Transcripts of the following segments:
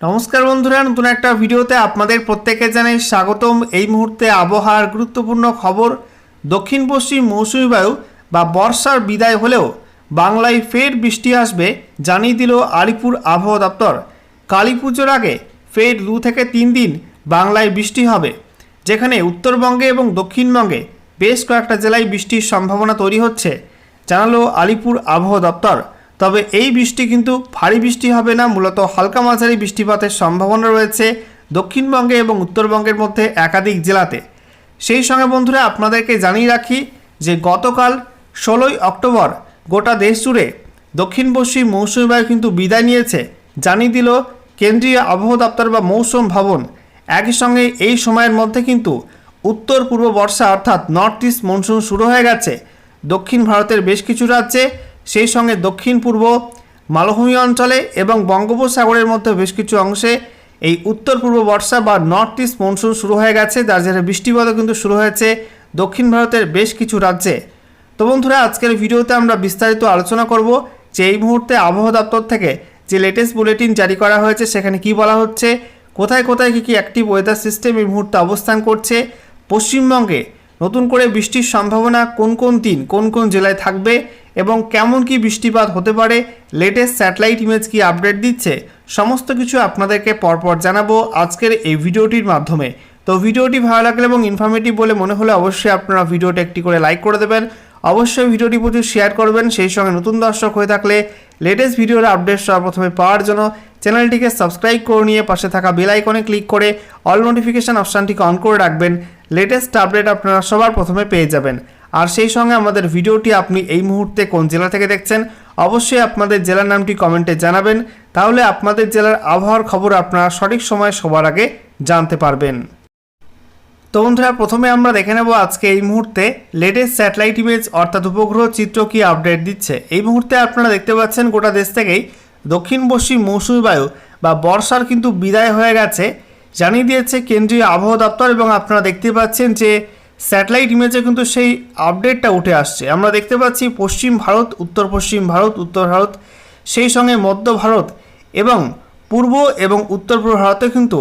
নমস্কার বন্ধুরা, নতুন একটা ভিডিওতে আপনাদের প্রত্যেকে জানাই স্বাগতম। এই মুহূর্তে আবহাওয়ার গুরুত্বপূর্ণ খবর, দক্ষিণ পশ্চিম মৌসুমী বায়ু বা বর্ষার বিদায় হলেও বাংলায় ফের বৃষ্টি আসবে জানিয়ে দিল আলিপুর আবহাওয়া দপ্তর। কালী পুজোর আগে ফের দু থেকে তিন দিন বাংলায় বৃষ্টি হবে, যেখানে উত্তরবঙ্গে এবং দক্ষিণবঙ্গে বেশ কয়েকটা জেলায় বৃষ্টির সম্ভাবনা তৈরি হচ্ছে, জানালো আলিপুর আবহাওয়া দপ্তর। তবে এই বৃষ্টি কিন্তু ভারী বৃষ্টি হবে না, মূলত হালকা মাঝারি বৃষ্টিপাতের সম্ভাবনা রয়েছে দক্ষিণবঙ্গে এবং উত্তরবঙ্গের মধ্যে একাধিক জেলাতে। সেই সঙ্গে বন্ধুরা আপনাদেরকে জানিয়ে রাখি যে গতকাল ষোলোই অক্টোবর গোটা দেশ জুড়ে দক্ষিণ পশ্চিম মৌসুমী বায়ু কিন্তু বিদায় নিয়েছে, জানিয়ে দিল কেন্দ্রীয় আবহাওয়া দপ্তর বা মৌসুম ভবন। একই সঙ্গে এই সময়ের মধ্যে কিন্তু উত্তর পূর্ব বর্ষা অর্থাৎ নর্থ ইস্ট মনসুন শুরু হয়ে গেছে। দক্ষিণ ভারতের বেশ কিছু রাজ্যে সেই সঙ্গে দক্ষিণ পূর্ব মালভূমি অঞ্চলে এবং বঙ্গোপসাগরের মধ্যে বেশ কিছু অংশে এই উত্তর পূর্ব বর্ষা বা নর্থ ইস্ট মনসুন শুরু হয়ে গেছে, যার জেরে বৃষ্টিপাতও কিন্তু শুরু হয়েছে দক্ষিণ ভারতের বেশ কিছু রাজ্যে। তো বন্ধুরা, আজকের ভিডিওতে আমরা বিস্তারিত আলোচনা করব যে এই মুহূর্তে আবহাওয়া দপ্তর থেকে যে লেটেস্ট বুলেটিন জারি করা হয়েছে, সেখানে কি বলা হচ্ছে, কোথায় কোথায় কী কী অ্যাক্টিভ ওয়েদার সিস্টেম এই মুহূর্তে অবস্থান করছে, পশ্চিমবঙ্গে নতুন করে বৃষ্টির সম্ভাবনা কোন কোন দিন, কোন কোন জেলায় থাকবে এবং কেমন কি বৃষ্টিপাত হতে পারে লেটেস্ট স্যাটেলাইট ইমেজ কি আপডেট দিচ্ছে, সমস্ত কিছু আপনাদেরকে পরপর জানাব আজকের এই ভিডিওটির মাধ্যমে। তো ভিডিওটি ভালো লাগলে এবং ইনফরমেটিভ বলে মনে হলে অবশ্যই আপনারা ভিডিওটি একটি করে লাইক করে দেবেন। অবশ্যই ভিডিওটি প্রচুর শেয়ার করবেন, সেই সঙ্গে নতুন দর্শক হয়ে থাকলে লেটেস্ট ভিডিওর আপডেট সর্বপ্রথমে পাওয়ার জন্য চ্যানেলটিকে সাবস্ক্রাইব করে নিয়ে পাশে থাকা বেল আইকনে ক্লিক করে অল নোটিফিকেশান অপশানটিকে অন করে রাখবেন। লেটেস্ট আপডেট আপনারা সবার প্রথমে পেয়ে যাবেন। আর সেই সঙ্গে আমাদের ভিডিওটি আপনি এই মুহূর্তে কোন জেলা থেকে দেখছেন, অবশ্যই আপনাদের জেলার নামটি কমেন্টে জানাবেন। তাহলে আপনাদের জেলার আবহাওয়ার খবর আপনারা সঠিক সময় সবার আগে জানতে পারবেন। তো বন্ধুরা, প্রথমে আমরা দেখে নেব আজকে এই মুহূর্তে লেটেস্ট স্যাটেলাইট ইমেজ অর্থাৎ উপগ্রহ চিত্র কি আপডেট দিচ্ছে। এই মুহূর্তে আপনারা দেখতে পাচ্ছেন গোটা দেশ থেকেই দক্ষিণ পশ্চিম মৌসুমী বায়ু বা বর্ষার কিন্তু বিদায় হয়ে গেছে। জানিয়ে দিয়েছে কেন্দ্রীয় আবহাওয়া দপ্তর এবং আপনারা দেখতে পাচ্ছেন যে স্যাটেলাইট ইমেজে কিন্তু সেই আপডেটটা উঠে আসছে। আমরা দেখতে পাচ্ছি পশ্চিম ভারত, উত্তর পশ্চিম ভারত, উত্তর ভারত, সেই সঙ্গে মধ্য ভারত এবং পূর্ব এবং উত্তর পূর্ব ভারতে কিন্তু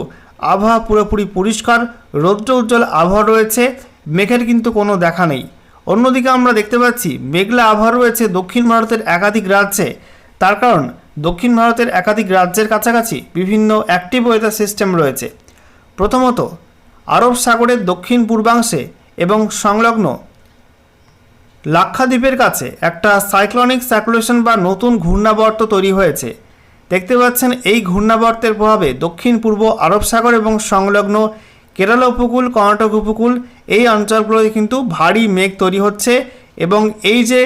আবহাওয়া পুরোপুরি পরিষ্কার, রৌদ্র উজ্জ্বল আবহাওয়া রয়েছে, মেঘের কিন্তু কোনো দেখা নেই। অন্যদিকে আমরা দেখতে পাচ্ছি মেঘলা আবহাওয়া রয়েছে দক্ষিণ ভারতের একাধিক রাজ্যে। তার কারণ দক্ষিণ ভারতের একাধিক রাজ্যের কাছাকাছি বিভিন্ন অ্যাক্টিভ ওয়েদার সিস্টেম রয়েছে। প্রথমত, আরব সাগরের দক্ষিণ পূর্বাংশে এবং সংলগ্ন লাক্ষাদ্বীপের কাছে একটা সাইক্লনিক সার্কুলেশন বা নতুন ঘূর্ণাবর্ত তৈরি হয়েছে। দেখতে পাচ্ছেন, এই ঘূর্ণাবর্তের প্রভাবে দক্ষিণ, পূর্ব আরব সাগর এবং সংলগ্ন কেরালা উপকূল, কর্ণাটক উপকূল, এই অঞ্চলগুলোতে কিন্তু ভারী মেঘ তৈরি হচ্ছে এবং এই যে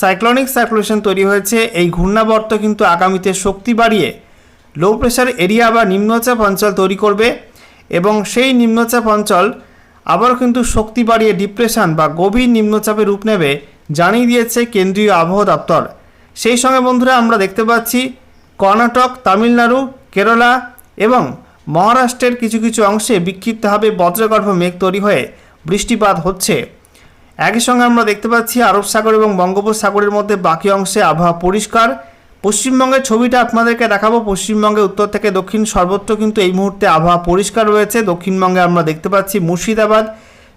সাইক্লনিক সার্কুলেশন তৈরি হয়েছে, এই ঘূর্ণাবর্ত কিন্তু আগামীতে শক্তি বাড়িয়ে লো প্রেশার এরিয়া বা নিম্নচাপ অঞ্চল তৈরি করবে এবং সেই নিম্নচাপ অঞ্চল আবারও কিন্তু শক্তি বাড়িয়ে ডিপ্রেশন বা গভীর নিম্নচাপে রূপ নেবে জানিয়ে দিয়েছে কেন্দ্রীয় আবহাওয়া দপ্তর। সেই সঙ্গে বন্ধুরা আমরা দেখতে পাচ্ছি কর্ণাটক, তামিলনাড়ু, কেরালা এবং মহারাষ্ট্রের কিছু কিছু অংশে বিক্ষিপ্তভাবে বজ্রগর্ভ মেঘ তৈরি হয়ে বৃষ্টিপাত হচ্ছে। একই সঙ্গে আমরা দেখতে পাচ্ছি আরব সাগর এবং বঙ্গোপসাগরের মধ্যে বাকি অংশে আবহাওয়া পরিষ্কার। পশ্চিমবঙ্গের ছবিটা আপনাদেরকে দেখাবো। পশ্চিমবঙ্গে উত্তর থেকে দক্ষিণ, সর্বত্র কিন্তু এই মুহূর্তে আবহাওয়া পরিষ্কার রয়েছে। দক্ষিণবঙ্গে আমরা দেখতে পাচ্ছি মুর্শিদাবাদ,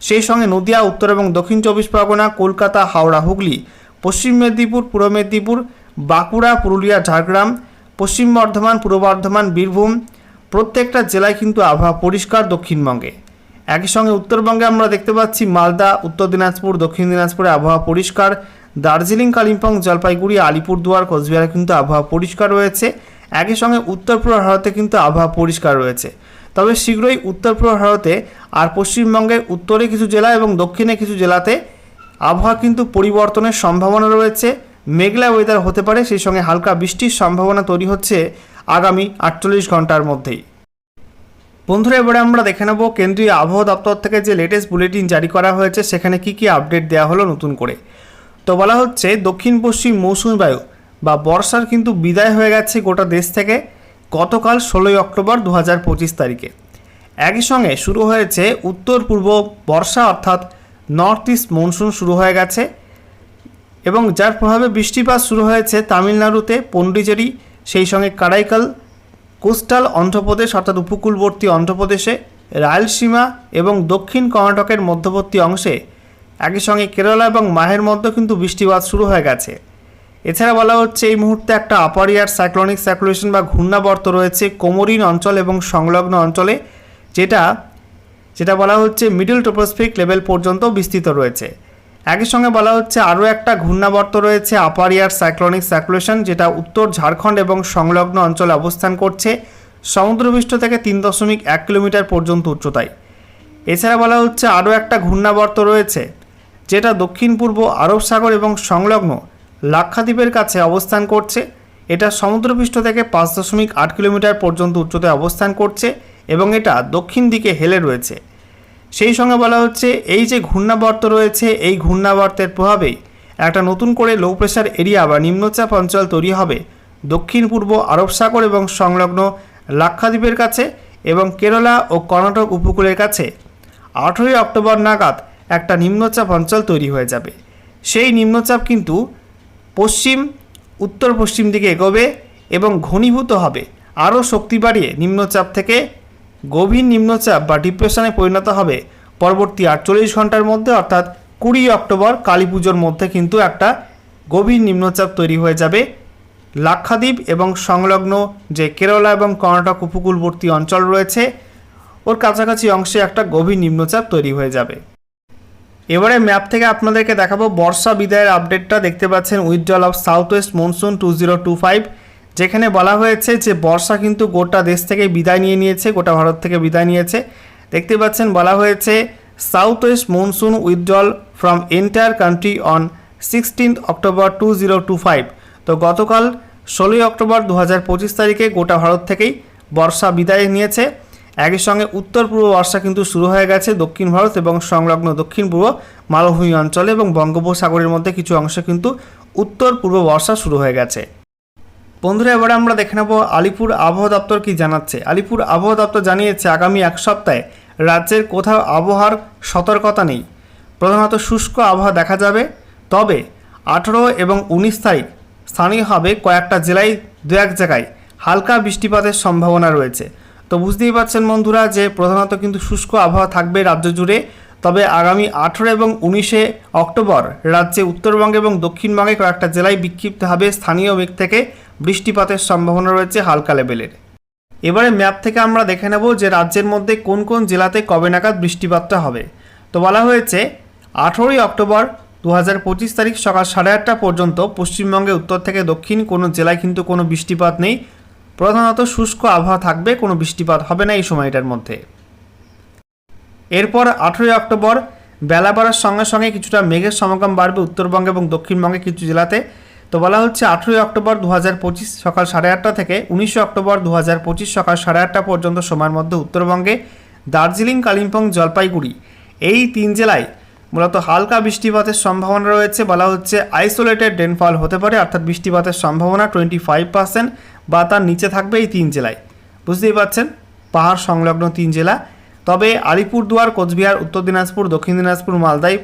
সেই সঙ্গে নদিয়া, উত্তর এবং দক্ষিণ চব্বিশ পরগনা, কলকাতা, হাওড়া, হুগলি। পশ্চিম মেদিনীপুর, পূর্ব মেদিনীপুর, বাঁকুড়া, পুরুলিয়া, ঝাড়গ্রাম, পশ্চিম বর্ধমান, পূর্ব বর্ধমান, বীরভূম, প্রত্যেকটা জেলায় কিন্তু আবহাওয়া পরিষ্কার দক্ষিণবঙ্গে। একই সঙ্গে উত্তরবঙ্গে আমরা দেখতে পাচ্ছি মালদা, উত্তর দিনাজপুর, দক্ষিণ দিনাজপুরে আবহাওয়া পরিষ্কার। দার্জিলিং, কালিম্পং, জলপাইগুড়ি, আলিপুরদুয়ার, কোচবিহারে কিন্তু আবহাওয়া পরিষ্কার রয়েছে। একই সঙ্গে উত্তর পূর্ব ভারতে কিন্তু আবহাওয়া পরিষ্কার রয়েছে। তবে শীঘ্রই উত্তর পূর্ব ভারতে আর পশ্চিমবঙ্গের উত্তরে কিছু জেলা এবং দক্ষিণে কিছু জেলাতে আবহাওয়া কিন্তু পরিবর্তনের সম্ভাবনা রয়েছে। মেঘলা ওয়েদার হতে পারে, সেই সঙ্গে হালকা বৃষ্টির সম্ভাবনা তৈরি হচ্ছে আগামী আটচল্লিশ ঘণ্টার মধ্যেই। বন্ধুরা, এবারে আমরা দেখে নেব কেন্দ্রীয় আবহাওয়া দপ্তর থেকে যে লেটেস্ট বুলেটিন জারি করা হয়েছে, সেখানে কি কি আপডেট দেওয়া হলো নতুন করে। তো বলা হচ্ছে দক্ষিণ পশ্চিম মৌসুমী বায়ু বা বর্ষার কিন্তু বিদায় হয়ে গেছে গোটা দেশ থেকে গতকাল ষোলোই অক্টোবর দু হাজার পঁচিশ তারিখে। একই সঙ্গে শুরু হয়েছে উত্তর পূর্ব বর্ষা অর্থাৎ নর্থ ইস্ট মনসুন শুরু হয়ে গেছে এবং যার প্রভাবে বৃষ্টিপাত শুরু হয়েছে তামিলনাড়ুতে, পন্ডিচেরি, সেই সঙ্গে কারাইকাল, কোস্টাল অন্ধ্রপ্রদেশ অর্থাৎ উপকূলবর্তী অন্ধ্রপ্রদেশে রায়লসীমা এবং দক্ষিণ কর্ণাটকের মধ্যবর্তী অংশে একই সঙ্গে কেরালা এবং মাহের মধ্যে কিন্তু বৃষ্টিপাত শুরু হয়ে গেছে। এছাড়া বলা হচ্ছে এই মুহূর্তে একটা আপার ইয়ার সাইক্লোনিক সার্কুলেশন বা ঘূর্ণাবর্ত রয়েছে কোমরিন অঞ্চল এবং সংলগ্ন অঞ্চলে, যেটা যেটা বলা হচ্ছে মিডল টোপোস্ফিক লেভেল পর্যন্ত বিস্তৃত রয়েছে। একই সঙ্গে বলা হচ্ছে আরও একটা ঘূর্ণাবর্ত রয়েছে আপার ইয়ার সাইক্লোনিক সার্কুলেশন যেটা উত্তর ঝাড়খণ্ড এবং সংলগ্ন অঞ্চলে অবস্থান করছে সমুদ্রপৃষ্ঠ থেকে তিন দশমিক এক কিলোমিটার পর্যন্ত উচ্চতায়। এছাড়া বলা হচ্ছে আরও একটা ঘূর্ণাবর্ত রয়েছে যেটা দক্ষিণ পূর্ব আরব সাগর এবং সংলগ্ন লাক্ষাদ্বীপের কাছে অবস্থান করছে। এটা সমুদ্রপৃষ্ঠ থেকে পাঁচ দশমিক আট কিলোমিটার পর্যন্ত উচ্চতায় অবস্থান করছে এবং এটা দক্ষিণ দিকে হেলে রয়েছে। সেই সঙ্গে বলা হচ্ছে, এই যে ঘূর্ণাবর্ত রয়েছে, এই ঘূর্ণাবর্তের প্রভাবেই একটা নতুন করে লো প্রেশার এরিয়া বা নিম্নচাপ অঞ্চল তৈরি হবে দক্ষিণ পূর্ব আরব সাগর এবং সংলগ্ন লাক্ষাদ্বীপের কাছে এবং কেরালা ও কর্ণাটক উপকূলের কাছে। আঠেরোই অক্টোবর নাগাদ একটা নিম্নচাপ অঞ্চল তৈরি হয়ে যাবে। সেই নিম্নচাপ কিন্তু পশ্চিম, উত্তর পশ্চিম দিকে এগোবে এবং ঘনীভূত হবে। আরও শক্তি বাড়িয়ে নিম্নচাপ থেকে গভীর নিম্নচাপ বা ডিপ্রেশনে পরিণত হবে। পরবর্তী আটচল্লিশ ঘণ্টার মধ্যে অর্থাৎ কুড়ি অক্টোবর কালী পুজোর মধ্যে কিন্তু একটা গভীর নিম্নচাপ তৈরি হয়ে যাবে। লাক্ষাদ্বীপ এবং সংলগ্ন যে কেরালা এবং কর্ণাটক উপকূলবর্তী অঞ্চল রয়েছে, ওর কাছাকাছি অংশে একটা গভীর নিম্নচাপ তৈরি হয়ে যাবে। এবারে ম্যাপ থেকে আপনাদেরকে দেখাবো বর্ষা বিদায়ের আপডেটটা দেখতে পাচ্ছেন withdrawal of south west monsoon two zero two five যেখানে বলা হয়েছে যে বর্ষা কিন্তু গোটা দেশ থেকে বিদায় নিয়ে নিয়েছে, গোটা ভারত থেকে বিদায় নিয়েছে। দেখতে পাচ্ছেন বলা হয়েছে south west monsoon withdrawal from entire country on sixteenth October two zero two five তো গতকাল ষোলোই অক্টোবর দু হাজার পঁচিশ তারিখে গোটা ভারত থেকেই বর্ষা বিদায় নিয়েছে। একই সঙ্গে উত্তর পূর্ব বর্ষা কিন্তু শুরু হয়ে গেছে দক্ষিণ ভারত এবং সংলগ্ন দক্ষিণ পূর্ব মালভূমি অঞ্চলে এবং বঙ্গোপসাগরের মধ্যে কিছু অংশে কিন্তু উত্তর পূর্ব বর্ষা শুরু হয়ে গেছে। বন্ধুরা, এবারে আমরা দেখে নেব আলিপুর আবহাওয়া দপ্তর কি জানাচ্ছে। আলিপুর আবহাওয়া দপ্তর জানিয়েছে, আগামী এক সপ্তাহে রাজ্যের কোথাও আবহাওয়ার সতর্কতা নেই। প্রধানত শুষ্ক আবহাওয়া দেখা যাবে, তবে আঠেরো এবং উনিশ তারিখ স্থানীয়ভাবে কয়েকটা জেলায় দু এক জায়গায় হালকা বৃষ্টিপাতের সম্ভাবনা রয়েছে। তো বুঝতেই পারছেন বন্ধুরা যে প্রধানত কিন্তু শুষ্ক আবহাওয়া থাকবে রাজ্য জুড়ে। তবে আগামী আঠেরো এবং উনিশে অক্টোবর রাজ্যে উত্তরবঙ্গে এবং দক্ষিণবঙ্গে কয়েকটা জেলায় বিক্ষিপ্তভাবে স্থানীয় বেগ থেকে বৃষ্টিপাতের সম্ভাবনা রয়েছে হালকা লেভেলের। এবারে ম্যাপ থেকে আমরা দেখে নেব যে রাজ্যের মধ্যে কোন কোন জেলাতে কবে নাগাদ বৃষ্টিপাতটা হবে। তো বলা হয়েছে, আঠেরোই অক্টোবর দু হাজার পঁচিশ তারিখ সকাল সাড়ে আটটা পর্যন্ত পশ্চিমবঙ্গে, উত্তর থেকে দক্ষিণ কোনো জেলায় কিন্তু কোনো বৃষ্টিপাত নেই। প্রধানত শুষ্ক আবহাওয়া থাকবে, কোনো বৃষ্টিপাত হবে না এই সময়টার মধ্যে। এরপর আঠেরোই অক্টোবর বেলা বাড়ার সঙ্গে সঙ্গে কিছুটা মেঘের সমাগম বাড়বে উত্তরবঙ্গে এবং দক্ষিণবঙ্গে কিছু জেলাতে। তো বলা হচ্ছে আঠেরোই অক্টোবর দু হাজার পঁচিশ সকাল সাড়ে আটটা থেকে উনিশে অক্টোবর দু পঁচিশ সকাল সাড়ে আটটা পর্যন্ত সময়ের মধ্যে উত্তরবঙ্গে দার্জিলিং, কালিম্পং, জলপাইগুড়ি এই তিন জেলায় মূলত হালকা বৃষ্টিপাতের সম্ভাবনা রয়েছে, বলা হচ্ছে আইসোলেটেড রেনফল হতে পারে, অর্থাৎ বৃষ্টিপাতের সম্ভাবনা টোয়েন্টি ফাইভ পার্সেন্ট বা তার নিচে থাকবে এই তিন জেলায়। বুঝতেই পারছেন? পাহাড় সংলগ্ন তিন জেলা। তবে আলিপুরদুয়ার, কোচবিহার, উত্তর দিনাজপুর, দক্ষিণ দিনাজপুর, মালদায়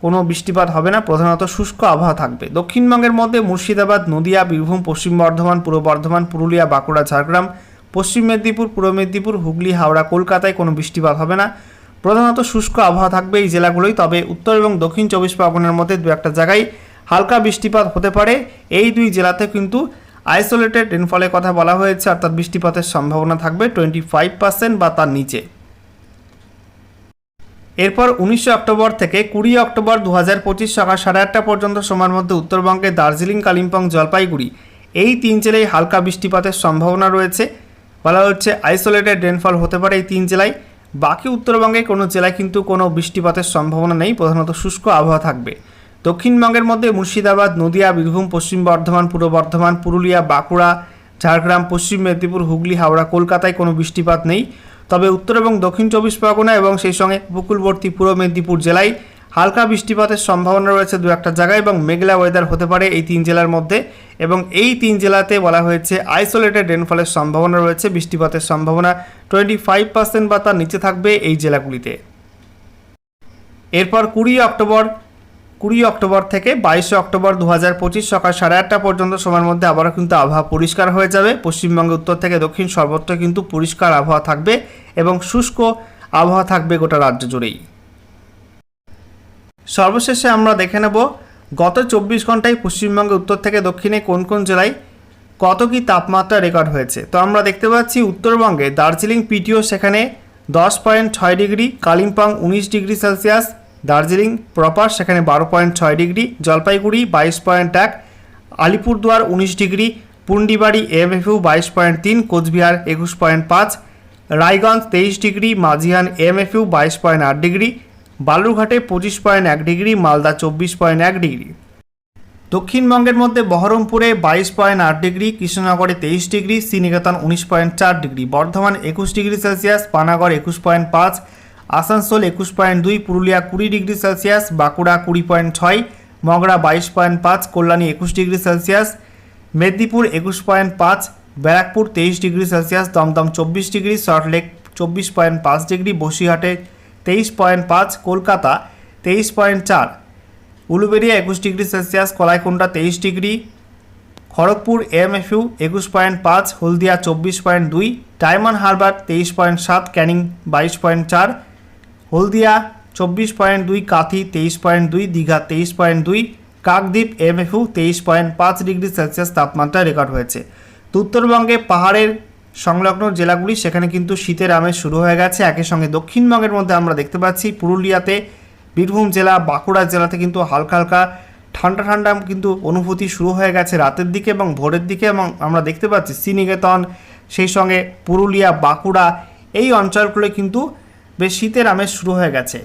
কোনো বৃষ্টিপাত হবে না, প্রধানত শুষ্ক আবহাওয়া থাকবে। দক্ষিণবঙ্গের মধ্যে মুর্শিদাবাদ, নদিয়া, বীরভূম, পশ্চিম বর্ধমান, পূর্ব বর্ধমান, পুরুলিয়া, বাঁকুড়া, ঝাড়গ্রাম, পশ্চিম মেদিনীপুর, পূর্ব মেদিনীপুর, হুগলি, হাওড়া, কলকাতায় কোনো বৃষ্টিপাত হবে না। প্রধানত শুষ্ক আবহাওয়া থাকবে এই জেলাগুলোই, তবে উত্তর এবং দক্ষিণ চব্বিশ পরগনার মধ্যে দু একটা জায়গায় হালকা বৃষ্টিপাত হতে পারে। এই দুই জেলাতে কিন্তু আইসোলেটেড রেনফলের কথা বলা হয়েছে, অর্থাৎ বৃষ্টিপাতের সম্ভাবনা থাকবে টোয়েন্টি ফাইভ পার্সেন্ট বা তার নিচে। এরপর উনিশে অক্টোবর থেকে কুড়ি অক্টোবর দু হাজার পঁচিশ সকাল সাড়ে আটটা পর্যন্ত সময়ের মধ্যে উত্তরবঙ্গে দার্জিলিং, কালিম্পং, জলপাইগুড়ি এই তিন জেলায় হালকা বৃষ্টিপাতের সম্ভাবনা রয়েছে। বলা হচ্ছে আইসোলেটেড রেনফল হতে পারে এই তিন জেলায়। বাকি উত্তরবঙ্গে কোনো জেলায় কিন্তু কোনো বৃষ্টিপাতের সম্ভাবনা নেই, প্রধানত শুষ্ক আবহাওয়া থাকবে। দক্ষিণবঙ্গের মধ্যে মুর্শিদাবাদ, নদিয়া, বীরভূম, পশ্চিম বর্ধমান, পূর্ব বর্ধমান, পুরুলিয়া, বাঁকুড়া, ঝাড়গ্রাম, পশ্চিম মেদিনীপুর, হুগলি, হাওড়া, কলকাতায় কোনো বৃষ্টিপাত নেই। তবে উত্তর এবং দক্ষিণ চব্বিশ পরগনা এবং সেই সঙ্গে উপকূলবর্তী পূর্ব মেদিনীপুর জেলায় হালকা বৃষ্টিপাতের সম্ভাবনা রয়েছে দু একটা জায়গায় এবং মেঘলা ওয়েদার হতে পারে এই তিন জেলার মধ্যে। এবং এই তিন জেলাতে বলা হয়েছে আইসোলেটেড রেনফলের সম্ভাবনা রয়েছে, বৃষ্টিপাতের সম্ভাবনা টোয়েন্টি ফাইভ পার্সেন্ট বা তার নিচে থাকবে এই জেলাগুলিতে। এরপর কুড়ি অক্টোবর কুড়ি অক্টোবর থেকে বাইশে অক্টোবর দু হাজার পঁচিশ সকাল সাড়ে আটটা পর্যন্ত সময়ের মধ্যে আবারও কিন্তু আবহাওয়া পরিষ্কার হয়ে যাবে। পশ্চিমবঙ্গে উত্তর থেকে দক্ষিণ সর্বত্র কিন্তু পরিষ্কার আবহাওয়া থাকবে এবং শুষ্ক আবহাওয়া থাকবে গোটা রাজ্য জুড়েই। সর্বশেষে আমরা দেখে নেব গত চব্বিশ ঘন্টায় পশ্চিমবঙ্গের উত্তর থেকে দক্ষিণে কোন কোন জেলায় কত কি তাপমাত্রা রেকর্ড হয়েছে। তো আমরা দেখতে পাচ্ছি উত্তরবঙ্গে দার্জিলিং পিটিও সেখানে দশ পয়েন্ট ছয় ডিগ্রি, কালিম্পং উনিশ ডিগ্রি সেলসিয়াস, দার্জিলিং প্রপার সেখানে বারো পয়েন্ট ছয় ডিগ্রি, জলপাইগুড়ি বাইশ পয়েন্ট এক, আলিপুরদুয়ার উনিশ ডিগ্রি, পুন্ডিবাড়ি এমএফইউ বাইশ পয়েন্ট তিন, কোচবিহার একুশ পয়েন্ট পাঁচ, রায়গঞ্জ তেইশ ডিগ্রি মাঝিয়ান এমএফইউ বাইশ পয়েন্ট আট ডিগ্রি বালুরঘাটে পঁচিশ পয়েন্ট এক ডিগ্রি, মালদা চব্বিশ পয়েন্ট এক ডিগ্রি। দক্ষিণবঙ্গের মধ্যে বহরমপুরে বাইশ পয়েন্ট আট ডিগ্রি, কৃষ্ণনগরে তেইশ ডিগ্রি, শ্রীনিকেতন উনিশ পয়েন্ট চার ডিগ্রি, বর্ধমান একুশ ডিগ্রি সেলসিয়াস, পানাগড় একুশ পয়েন্ট পাঁচ, আসানসোল একুশ পয়েন্ট দুই, পুরুলিয়া কুড়ি ডিগ্রি সেলসিয়াস, বাঁকুড়া কুড়ি পয়েন্ট ছয়, মগরা বাইশ পয়েন্ট পাঁচ, কল্যাণী একুশ ডিগ্রি সেলসিয়াস, মেদিনীপুর একুশ পয়েন্ট পাঁচ, ব্যারাকপুর তেইশ ডিগ্রি সেলসিয়াস, দমদম চব্বিশ ডিগ্রি সল্টলেক চব্বিশ পয়েন্ট পাঁচ ডিগ্রি, বসিরহাটে তেইশ পয়েন্ট পাঁচ, কলকাতা তেইশ পয়েন্ট চার উলুবেড়িয়া একুশ ডিগ্রি সেলসিয়াস কলাইকুণ্ডা তেইশ ডিগ্রি, খড়গপুর এমএফইউ একুশ পয়েন্ট পাঁচ, হলদিয়া চব্বিশ পয়েন্ট দুই, ডায়মন্ড হারবার তেইশ পয়েন্ট সাত, ক্যানিং বাইশ পয়েন্ট চার, হলদিয়া চব্বিশ পয়েন্ট দুই, কাথি তেইশ পয়েন্ট দুই, দীঘা তেইশ পয়েন্ট দুই, কাকদ্বীপ এমএফইউ তেইশ পয়েন্ট পাঁচ ডিগ্রি সেলসিয়াস তাপমাত্রা রেকর্ড হয়েছে। উত্তরবঙ্গে পাহাড়ের সংলগ্ন জেলাগুলি, সেখানে কিন্তু শীতের আমেজ শুরু হয়ে গেছে। একই সঙ্গে দক্ষিণবঙ্গের মধ্যে আমরা দেখতে পাচ্ছি, পুরুলিয়াতে, বীরভূম জেলা, বাঁকুড়া জেলাতে কিন্তু হালকা হালকা ঠান্ডা ঠান্ডা কিন্তু অনুভূতি শুরু হয়ে গেছে রাতের দিকে এবং ভোরের দিকে এবং আমরা দেখতে পাচ্ছি শ্রীনিকেতন, সেই সঙ্গে পুরুলিয়া, বাঁকুড়া, এই অঞ্চলগুলো কিন্তু বেশ শীতের আমেজ শুরু হয়ে গেছে।